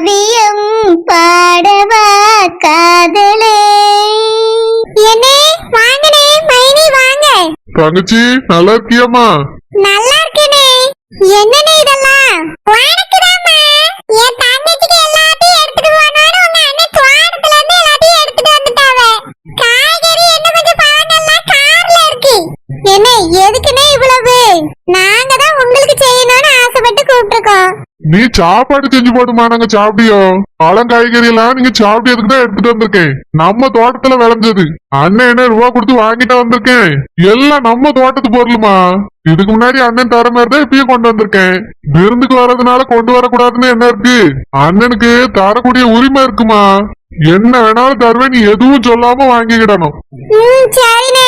காவியம் பாடவா காதலே என்னே வாங்கனே மைனி வாங்க தங்கச்சி நல்லா இருக்கியாமா நல்லா இருக்கனே என்னனே இதெல்லாம் நீ சாப்பாடு செஞ்சு போடுமா நாங்க சாப்பிட்டியோ பழம் காய்கறி எல்லாம் நீங்க சாப்பிட்டதுக்கு தான் எடுத்துட்டு வந்திருக்கேன். நம்ம தோட்டத்துல விளைஞ்சது. அண்ணன் என்ன ரூபா கொடுத்து வாங்கிட்டு வந்திருக்கேன். எல்லாம் நம்ம தோட்டத்து பொருளுமா? இதுக்கு முன்னாடி அண்ணன் தர மாதிரி தான் இப்பயும் கொண்டு வந்திருக்கேன். விருந்துக்கு வர்றதுனால கொண்டு வரக்கூடாதுன்னு என்ன இருக்கு? அண்ணனுக்கு தரக்கூடிய உரிமை இருக்குமா? என்ன வேணாலும் தருவேன் நீ எதுவும் சொல்லாம வாங்கிக்கிடணும். சரிண்ணே.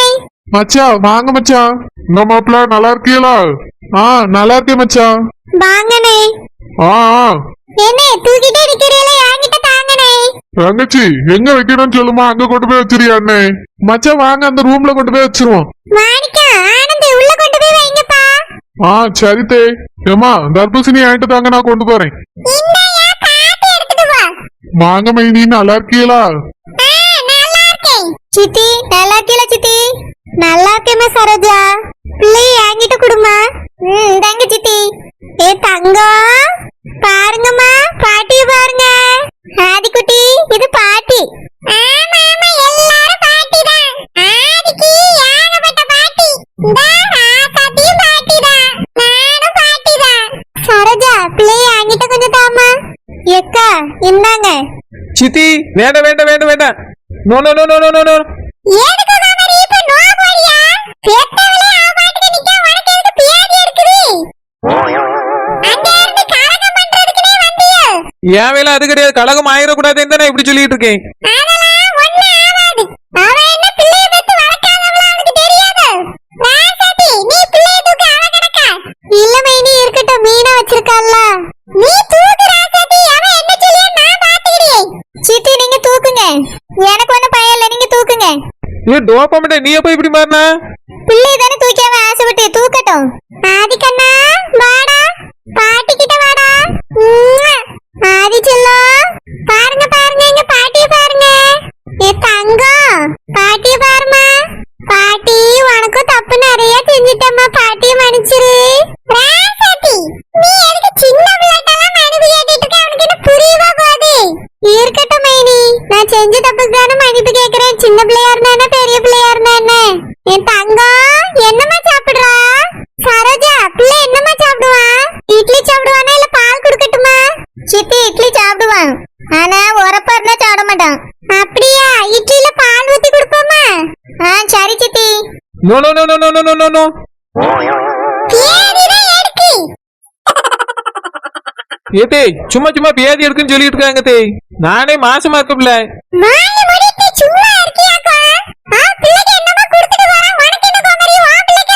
மச்சான் வாங்க மச்சான் இந்த மாப்பிள்ள நல்லா இருக்கீங்களா? ஆ நல்லா இருக்கேன் மச்சான் வாங்கண்ணே. ஆ ஆ. என்ன தூக்கிட்டே நிக்கிறீங்களா என்கிட்ட தாங்கண்ணே. தங்கச்சி எங்க வைக்கணும்னு சொல்லுமா? அங்க கொண்டு போய் வச்சிருயா அண்ணே? மச்சான் வாங்க அந்த ரூம்ல கொண்டு போய் வச்சிருவோம். மாணிக்கம் ஆனந்த் உள்ள கொண்டு போய் வைங்கப்பா. ஆ சரி தே. ஏமா தர்பூசணி ஆயிட்டு தாங்க நான் கொண்டு போறேன். இந்தாயா பார்த்து எடுத்துட்டு வா வாங்க மைனி நல்லா இருக்கீங்களா. சித்தி நல்லா இருக்கீல சித்தி? நல்லா இருக்கேம்மா சரோஜா. பிள்ளைய என்கிட்ட கொடுமா ம் இந்தாங்க சித்தி. ஏ தங்கம் பாருங்கம்மா பாட்டிய பாருங்க. ஆதிக்குட்டி இது பாட்டி. ஆமா ஆமா எல்லாரும் பாட்டி தான் ஆதிக்கு ஏகப்பட்ட பாட்டி. இந்த ஆசாத்தியும் பாட்டி தான் நானும் பாட்டி தான் சரோஜா பிள்ளைய என்கிட்ட கொஞ்சம் தாமா எக்கா இந்தாங்க. சித்தி வேண்டாம் வேண்டாம் வேண்டாம் வேண்டாம். No no no no no no. No எதுக்கு என் வேலை அது கிடையாது. கழகம் ஆயிடக்கூடாது என்ன இப்படி சொல்லிட்டு இருக்கேன். நீ டோப்பமிட்ட நீ எப்ப இப்படி மாறினா? இட்லி சாப்பிடுவானா இல்ல பால் குடுக்கட்டுமா? சித்தி இட்லி சாப்பிடுவான். ஆனா உரப்பா இருந்தா சாப்பிட மாட்டான். அப்படியா? இட்லில பால் ஊத்தி கொடுப்போமா? ஆ சரி சித்தி. No no no no no no no no no பேதிதான் எடுக்கு ஏ தேய் சும்மா சும்மா பேதி எடுக்குன்னு சொல்லிட்டு இருக்காங்க தேய் நானே மாசமா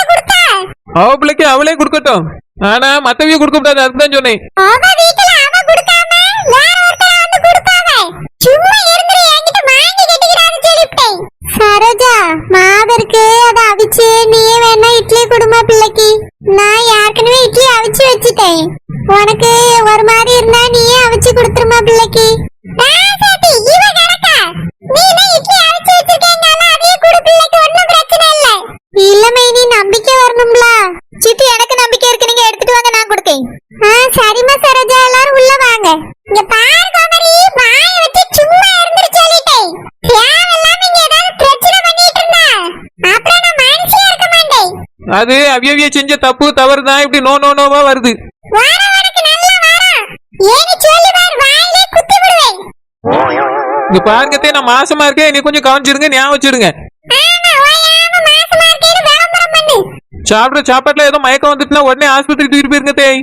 கொடுத்தா? அவ பிள்ளைக்கு அவளே கொடுக்கட்டும். ஆனா மத்தவிய கொடுக்க கூடாது அதுதான் சொன்னேன். அவ வீட்ல அவ வேற ஒருத்தர் வந்து சும்மா இருந்து என்கிட்ட வாங்கி கட்டிக்கிறான்னு சொல்லிட்டேன் சரோஜா மாதருக்கு அத அவிச்சு நீயே வேணா இட்லி குடுமா பிள்ளைக்கு. நான் ஏற்கனவே இட்லி அவிச்சு வச்சுட்டேன். உனக்கு ஒரு மாதிரி இருந்தா நீயே அவிச்சு கொடுத்துருமா பிள்ளைக்கு. அது அவியவிய செஞ்ச தப்பு தவறு தான் இப்படி நோ நோ நோவா வருது. இங்க பாருங்கத்தே நான் மாசமா இருக்கேன். நீ கொஞ்சம் கவனிச்சிருங்க ஞாபகம் வச்சிருங்க. சாப்பிடுற சாப்பாட்டுல ஏதோ மயக்கம் வந்துட்டுனா உடனே ஆஸ்பத்திரி தூக்கிட்டு போயிருங்க தேய்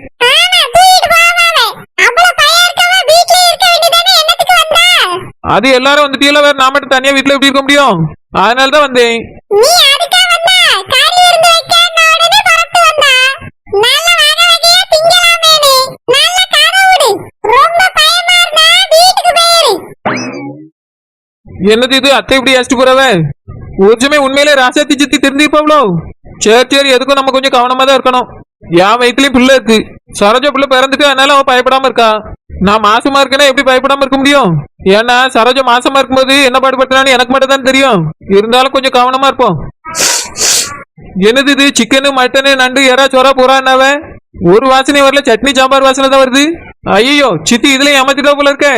அது எல்லாரும் வந்துட்டீங்களா வேற நான் மட்டும் தனியா வீட்டுல எப்படி இருக்க முடியும்? அதனாலதான் வந்தேன். என்னது இது? அத்தை இப்படி அழைச்சிட்டு போறவ? ஒருஜமே உண்மையிலே ராசாத்தி சித்தி தெரிஞ்சிருப்பாவளோ சரி சரி எதுக்கும் நம்ம கொஞ்சம் கவனமா தான் இருக்கணும். என் வயிற்றுலயும் பிள்ளை இருக்கு. சரோஜா பிள்ளை பிறந்துட்டு அதனால அவன் பயப்படாம இருக்கா? நான் மாசமா இருக்கேன்னா எப்படி பயப்படாம இருக்க முடியும்? ஏன்னா சரோஜா மாசமா இருக்கும்போது என்ன பாடுபடுத்தினான்னு எனக்கு மட்டும் தான் தெரியும். இருந்தாலும் கொஞ்சம் கவனமா இருப்போம். என்னது இது? சிக்கனு மட்டனு நண்டு எறா சொரா புறான்னாவ ஒரு வாசனை வரல சட்னி சாம்பார் வாசனை தான் வருது. ஐயோ சித்தி இதுல ஏமாத்திட்டா போல இருக்கே.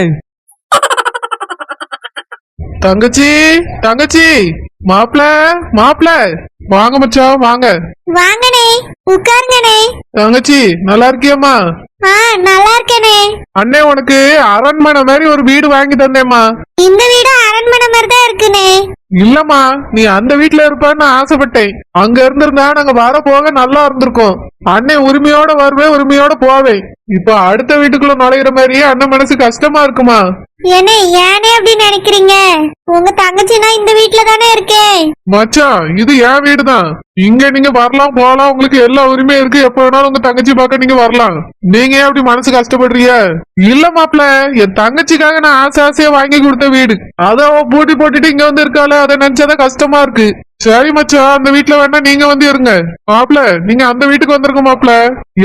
தங்கச்சி தங்கச்சி மாப்பிள மாப்பிள. வாங்க மச்சான் வாங்க. வாங்கண்ணே உட்காருங்கண்ணே. தங்கச்சி நல்லா இருக்கியம்மா? ஆ நல்லா இருக்கேனே அண்ணே உனக்கு அரண்மனை மாதிரி ஒரு வீடு வாங்கி தந்தேம்மா. இந்த வீடு அரண்மனை மாதிரி தான் இருக்குண்ணே. இல்லம்மா நீ அந்த வீட்ல இருப்பன்னு ஆசைப்பட்டேன். அங்க இருந்திருந்தா நாங்க வர போக நல்லா இருந்திருக்கோம். அண்ணன் உரிமையோட வருவேன் உரிமையோட போவேன். இப்ப அடுத்த வீட்டுக்குள்ள நுழையிற மாதிரியே அண்ணன் மனசு கஷ்டமா இருக்குமா? என்ன ஏனே அப்படி நினைக்கிறீங்க? உங்க தங்கச்சி நான் இந்த வீட்ல தானே இருக்கேன். மச்சான் இது என் வீடு தான் இங்க நீங்க வரலாம் போகலாம் உங்களுக்கு எல்லா உரிமையும் இருக்கு. எப்ப வேணாலும் உங்க தங்கச்சி பார்க்க நீங்க வரலாம். நீங்க ஏன் அப்படி மனசு கஷ்டப்படுறீங்க? இல்ல மாப்ள என் தங்கச்சிக்காக நான் ஆசை ஆசையா வாங்கி கொடுத்த வீடு. அத அவ பூட்டி போட்டுட்டு இங்க வந்து இருக்காள அதை நினைச்சாதான் கஷ்டமா இருக்கு. சரி மச்சான் அந்த வீட்டுல வேணா நீங்க வந்து இருங்க. மாப்ள நீங்க அந்த வீட்டுக்கு வந்திருக்க மாப்ள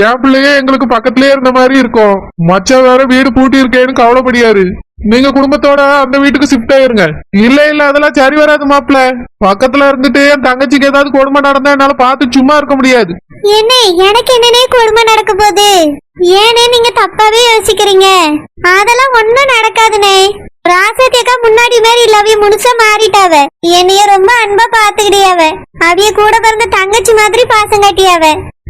என் பிள்ளையே எங்களுக்கு பக்கத்துலயே இருந்த மாதிரி இருக்கும். மச்சா வேற வீடு பூட்டி இருக்கேன்னு கவலைப்படியாரு. நீங்க குடும்பத்தோட அந்த வீட்டுக்கு ஷிஃப்ட் ஆயிருங்க. இல்ல இல்ல அதெல்லாம் சரி வராது மாப்ள பக்கத்துல இருந்துட்டு என் தங்கச்சிக்கு ஏதாவது கொடுமை நடந்தா என்னால பார்த்து சும்மா இருக்க முடியாது. என்ன எனக்கு என்னனே கொடுமை நடக்க போகுது? ஏனே நீங்க தப்பாவே யோசிக்கிறீங்க. அதெல்லாம் ஒண்ணும் நடக்காதுனே. ராசத்தியக்கா முன்னாடி மாதிரி இல்ல அவிய முழுசா மாறிட்டாவ என்னைய ரொம்ப அன்பா பாத்துக்கிட்டியாவ அவிய கூட பிறந்த தங்கச்சி மாதிரி பாசம் காட்டியாவ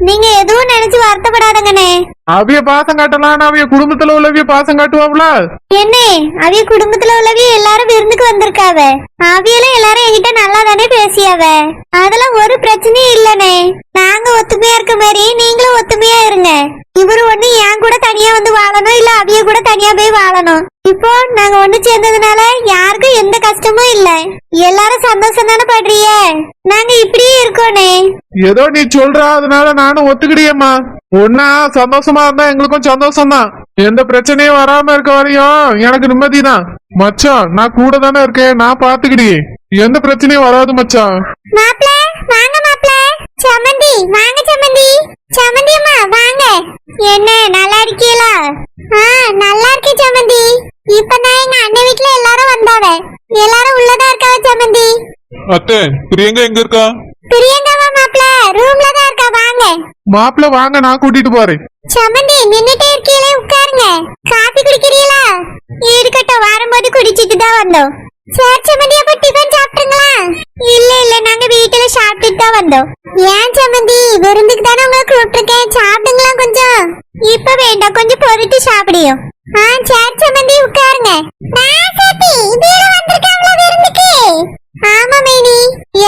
நீங்க எதுவும் நினைச்சு வருத்தப்படாதங்கண்ணே. அவிய பாசம் காட்டலாம் அவிய குடும்பத்துல உள்ளவிய பாசம் காட்டுவாங்கள என்ன அவிய குடும்பத்துல உள்ளவிய எல்லாரும் விருந்துக்கு வந்திருக்காவ? அவியெல்லாம் எல்லாரும் என்கிட்ட நல்லா தானே பேசியாவ? அதெல்லாம் ஒரு பிரச்சனையும் இல்லனே நாங்க ஒத்துமையா இருக்க மாதிரி நீங்களும் ஒத்துமையா இருங்க. இவரு ஒண்ணு என் கூட தனியா வந்து வாழணும் இல்ல அவிய கூட தனியா போய் வாழணும்? இப்போ நாங்க ஒண்ணு சேர்ந்ததுனால யாருக்கும் எந்த கஷ்டமும் இல்ல. எல்லாரும் சந்தோஷம் தானே படுறிய நாங்க இப்படியே இருக்கோனே. ஏதோ நீ சொல்ற அதனால நானும் ஒத்துக்கிடியம்மா ஒன்னா சந்தோஷமா இருந்தா எங்களுக்கும் சந்தோஷம் தான் எந்த பிரச்சனையும் வராம இருக்க வரையும் எனக்கு நிம்மதி தான் மச்சான் நான் கூட தானே இருக்கேன். நான் பாத்துக்கிடியே எந்த பிரச்சனையும் வராது மச்சான். மாப்ள வாங்க மாப்ள சமந்தி வாங்க சமந்தி. சமந்தி அம்மா வாங்க. என்ன இருக்கீங்களா ஆ நல்லா இருக்கேன் சமந்தி. இப்ப நான் எங்க அண்ணன் வீட்ல எல்லாரும் வந்தாவ. எல்லாரும் உள்ளதா இருக்காவ சமந்தி? அத்தை பிரியங்கா எங்க இருக்கா? பிரியங்காவா மாப்ள ரூம்ல தான் இருக்கா வாங்க. மாப்பிள்ள வாங்க நான் கூட்டிட்டு போறேன். சமந்தி நின்னுட்டே இருக்கீங்களே உட்காருங்க. காபி குடிக்கிறீங்களா? இருக்கட்டும் வரும்போது குடிச்சிட்டு தான் வந்தோம். சரி சமந்தி அப்ப டிஃபன் சாப்பிட்டுங்களா இல்ல இல்ல நாங்க வீட்டுல சாப்பிட்டுட்டு தான் வந்தோம். ஏன் சமந்தி விருந்துக்கு தானே உங்களை கூப்பிட்டுருக்கேன். சாப்பிடுங்களா? இப்ப வேண்டாம் கொஞ்சம் பொறுத்து சாப்பிடியும் ஆ சேர் சம்பந்தி உட்காருங்க. விருந்துக்கு? ஆமா மேனி.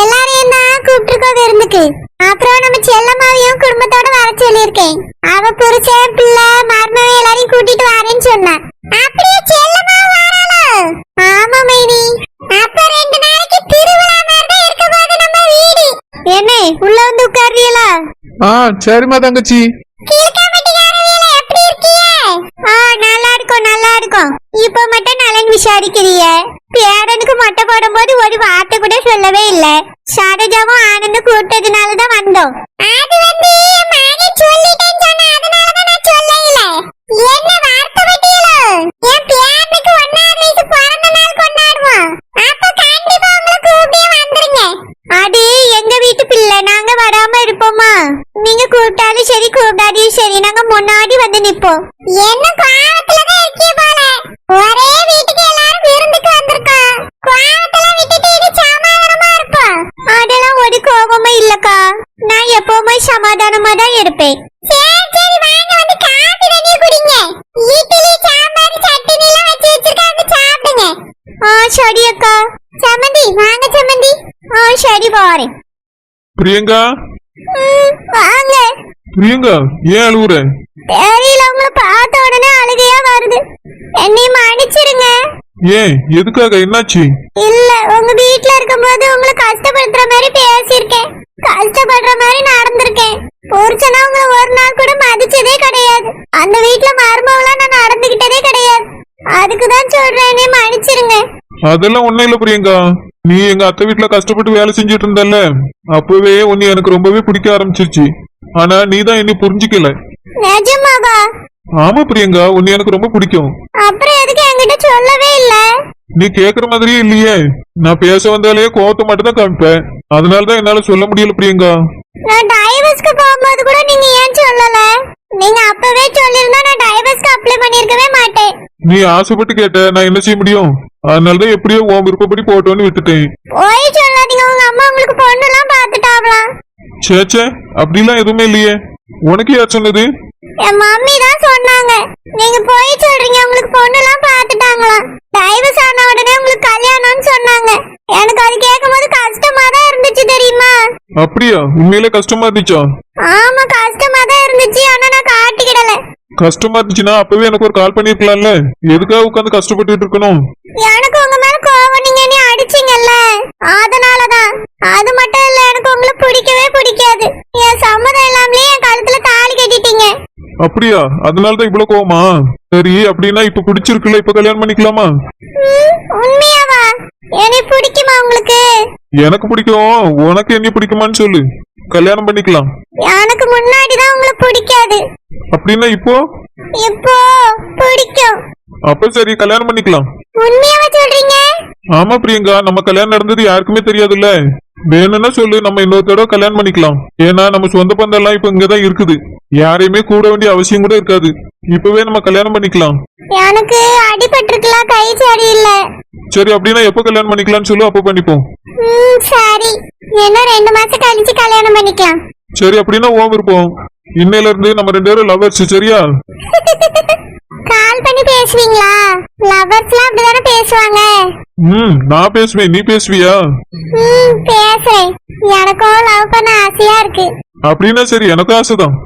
எல்லாரையும் தான் கூப்பிட்டுருக்கோம் விருந்துக்கு. அப்புறம் நம்ம செல்லம்மாவையும் குடும்பத்தோட வர சொல்லியிருக்கேன். அவ புருஷன் பிள்ளை மருமவன் எல்லாரையும் கூட்டிட்டு வரேன்னு சொன்னா. அப்படியே செல்லம்மா வராளோ? ஆமா மேனி. அப்ப ரெண்டு நாளைக்கு திருவிழா மாதிரி தான் இருக்க போது நம்ம வீடு. என்ன உள்ள வந்து உட்கார்றீங்களா? ஆ சரிம்மா தங்கச்சி. விசாரிக்கிறீங்க பேரனுக்கு மொட்டை போடும்போது ஒரு வார்த்தை கூட சொல்லவே இல்ல. ஷாரஜாவும் ஆனந்தும் கூப்பிட்டதுனால தான் வந்தோம். அது வந்து மாறி சொல்லிட்டேன்னு சொன்ன அதனால தான் நான் சொல்ல இல்ல என்ன வார்த்தை பட்டியலோ? என் பேரனுக்கு ஒன்னாவது வயசு பிறந்த நாள் கொண்டாடுவோம். அப்ப கண்டிப்பா உங்களை கூப்பிட்டே வந்துருங்க. அது எங்க வீட்டு பிள்ளை நாங்க வராம இருப்போமா? நீங்க கூப்பிட்டாலும் சரி கூப்பிடாதையும் சரி நாங்க முன்னாடி வந்து நிப்போம். என்ன கோவத்துல தான் இருக்கீங்க போல. ஒரே அக்கா சம்மந்தி வாங்க சம்மந்தி ஆ சரி போறேன். பிரியங்கா? வாங்க. பிரியங்கா ஏன் அழுவுற? தெரியல உங்களை பார்த்த உடனே அழுகையா வருது. என்னை மன்னிச்சிருங்க. ஏன் எதுக்காக என்னாச்சு? இல்ல உங்க வீட்ல இருக்கும்போது உங்களை கஷ்டப்படுத்துற மாதிரி பேசியிருக்கேன். கஷ்டப்படுற மாதிரி நடந்திருக்கேன். புருஷனா உங்களை ஒரு நாள் கூட மதிச்சதே கிடையாது. அந்த வீட்ல மருமகளா நான் நடந்துகிட்டதே கிடையாது. அதுக்கு தான் சொல்றேன் என்னை மன்னிச்சிருங்க. அதெல்லாம் ஒண்ணும் இல்ல பிரியங்கா. நீ எங்க அத்தை வீட்டுல கஷ்டப்பட்டு வேலை செஞ்சுட்டு இருந்தல்ல அப்பவே உன்னை எனக்கு ரொம்பவே பிடிக்க ஆரம்பிச்சிருச்சு. ஆனா நீ தான் என்னை புரிஞ்சுக்கல. நிஜமாவா? ஆமா பிரியங்கா உன்னை எனக்கு ரொம்ப பிடிக்கும். அப்புறம் எதுக்கு என்கிட்ட சொல்லவே இல்ல? நீ கேக்குற மாதிரியே இல்லையே. நான் பேச வந்தாலே கோவத்தை மட்டும் தான் காமிப்பேன். அதனாலதான் என்னால சொல்ல முடியல பிரியங்கா. நான் டைவர்ஸ்க்கு போகும்போது கூட நீங்க ஏன் சொல்லல? நீங்க அப்பவே சொல்லிருந்தா நான் டைவர்ஸ்க்கு அப்ளை பண்ணிருக்கவே மாட்டேன். நீ ஆசைப்பட்டு கேட்ட நான் என்ன செய்ய முடியும்? அதனாலதான் எப்படியோ உன் விருப்பப்படி போட்டோன்னு விட்டுட்டேன். போய் சொல்லாதீங்க உங்க அம்மா உங்களுக்கு பொண்ணுலாம் பாத்துட்டாவலாம் சேச்சே அப்படிலாம் எதுவுமே இல்லையே. உனக்கு யார் சொன்னது? என் மம்மி தான் சொன்னாங்க. நீங்க போய் சொல்றீங்க உங்களுக்கு பொண்ணுலாம் பாத்துட்டாங்களாம் டைவர்ஸ் ஆன உடனே உங்களுக்கு கல்யாணம்னு சொன்னாங்க. எனக்கு அது கேட்கும்போது கஷ்டமா தான் இருந்துச்சு தெரியுமா? அப்படியா? உண்மையிலே கஷ்டமா இருந்துச்சா? ஆமா கஷ்டமா இருந்துச்சுன்னா அப்பவே எனக்கு ஒரு கால் பண்ணிருக்கலாம்ல. எதுக்காக உட்காந்து கஷ்டப்பட்டுட்டு இருக்கணும்? எனக்கு உங்க மேல கோவம் நீங்க என்ன அடிச்சீங்கல்ல? அதனாலதான். அது மட்டும் இல்ல எனக்கு உங்களை பிடிக்கவே பிடிக்காது. என் சம்மதம் இல்லாமலே என் கழுத்துல தாலி கட்டிட்டீங்க. அப்படியா? அதனாலதான் இவ்வளவு கோவமா? சரி அப்படின்னா இப்ப பிடிச்சிருக்குல்ல இப்ப கல்யாணம் பண்ணிக்கலாமா? உண்மையாவா? என்னை பிடிக்குமா உங்களுக்கு? எனக்கு பிடிக்கும். உனக்கு என்ன பிடிக்குமான்னு சொல்லு. கல்யாணம் பண்ணிக்கலாம். எனக்கு முன்னாடி தான் உங்களை பிடிக்காது. அப்படின்னா இப்போ? இப்போ பிடிக்கும். அப்ப சரி கல்யாணம் பண்ணிக்கலாம். உண்மையாவா சொல்றீங்க? ஆமா பிரியங்கா நம்ம கல்யாணம் நடந்தது யாருக்குமே தெரியாதுல்ல. வேணும்னா சொல்லு நம்ம இன்னொரு தடவை கல்யாணம் பண்ணிக்கலாம். ஏன்னா நம்ம சொந்த பந்தம் எல்லாம் இப்ப இங்கதான் இருக்குது. யாரையுமே கூட வேண்டிய அவசியம் கூட இருக்காது. இப்பவே நம்ம கல்யாணம் பண்ணிக்கலாம். எனக்கு அடிபட்டிருக்கலாம் கை சரி இல்ல. சரி அப்படின்னா எப்போ கல்யாணம் பண்ணிக்கலாம்னு சொல்லு அப்போ பண்ணிப்போம். சரி. இன்னும் ரெண்டு மாசம் கழிச்சு கல்யாணம் பண்ணிக்கலாம். சரி அப்படின்னா ஓம் இருப்போம் இன்னையில இருந்து நம்ம ரெண்டு பேரும் லவர்ஸ் சரியா? கால் பண்ணி பேசுவீங்களா? லவர்ஸ்லாம் அப்படிதானே பேசுவாங்க? ம் நான் பேசுவேன் நீ பேசுவியா? ம் பேசுறேன். எனக்கும் லவ் பண்ண ஆசையா இருக்கு. அப்படின்னா சரி எனக்கும் ஆசைதான்.